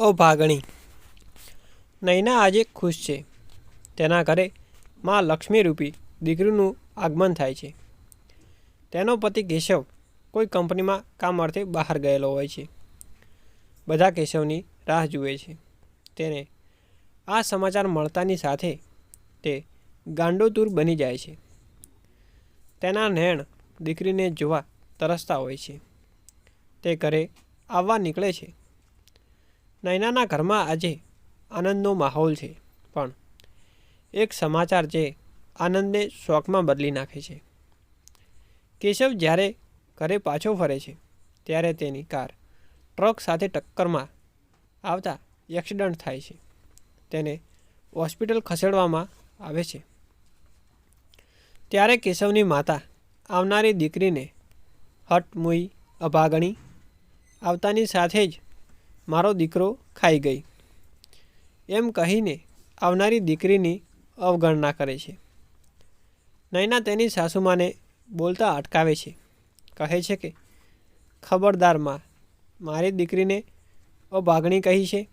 ઓ ભાગણી નૈના આજે ખુશ છે. તેના ઘરે માં લક્ષ્મીરૂપી દીકરીનું આગમન થાય છે. તેનો પતિ કેશવ કોઈ કંપનીમાં કામ અર્થે બહાર ગયેલો હોય છે. બધા કેશવની રાહ જુએ છે. તેને આ સમાચાર મળતાની સાથે તે ગાંડોતુર બની જાય છે. તેના નૈણ દીકરીને જોવા તરસતા હોય છે. તે ઘરે આવવા નીકળે છે. નૈનાના ઘરમાં આજે આનંદનો માહોલ છે. પણ એક સમાચાર જે આનંદને શોકમાં બદલી નાખે છે. કેશવ જ્યારે ઘરે પાછો ફરે છે, ત્યારે તેની કાર ટ્રક સાથે ટક્કરમાં આવતા એક્સિડન્ટ થાય છે. તેને હોસ્પિટલ ખસેડવામાં આવે છે. ત્યારે કેશવની માતા આવનારી દીકરીને હટમુઈ અભાગણી, આવતાની સાથે જ મારો દીકરો ખાઈ ગઈ. એમ કહીને આવનારી દીકરીની અવગણના કરે છે. નૈના તેની સાસુમાને બોલતા અટકાવે છે. કહે છે કે, ખબરદારમાં, મારી દીકરીને અભાગણી કહી છે.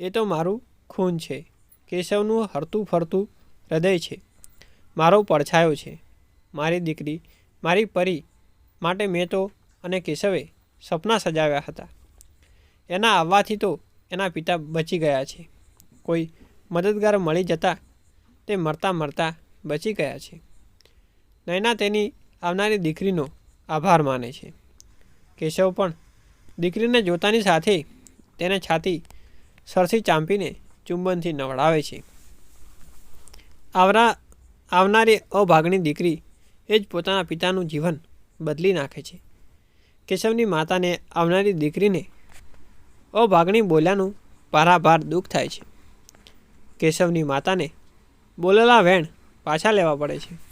એ તો મારું ખૂન છે. કેશવનું હરતું ફરતું હૃદય છે. મારો પડછાયો છે. મારી દીકરી, મારી પરી માટે મેં તો અને કેશવે સપના સજાવ્યા હતા. એના આવવાથી તો એના પિતા બચી ગયા છે. કોઈ મદદગાર મળી જતા તે મરતા મરતા બચી ગયા છે. નયના તેની આવનારી દીકરીનો આભાર માને છે. કેશવ પણ દીકરીને જોતાની સાથે તેને છાતી સરસી ચાંપીને ચુંબનથી નવડાવે છે. આવરા, આવનારી અભાગણી દીકરી એ જ પોતાના પિતાનું જીવન બદલી નાખે છે. કેશવની માતાને આવનારી દીકરીને અભાગણી બોલ્યાનું પારાભાર દુઃખ થાય છે. કેશવની માતાને બોલેલા વેણ પાછા લેવા પડે છે.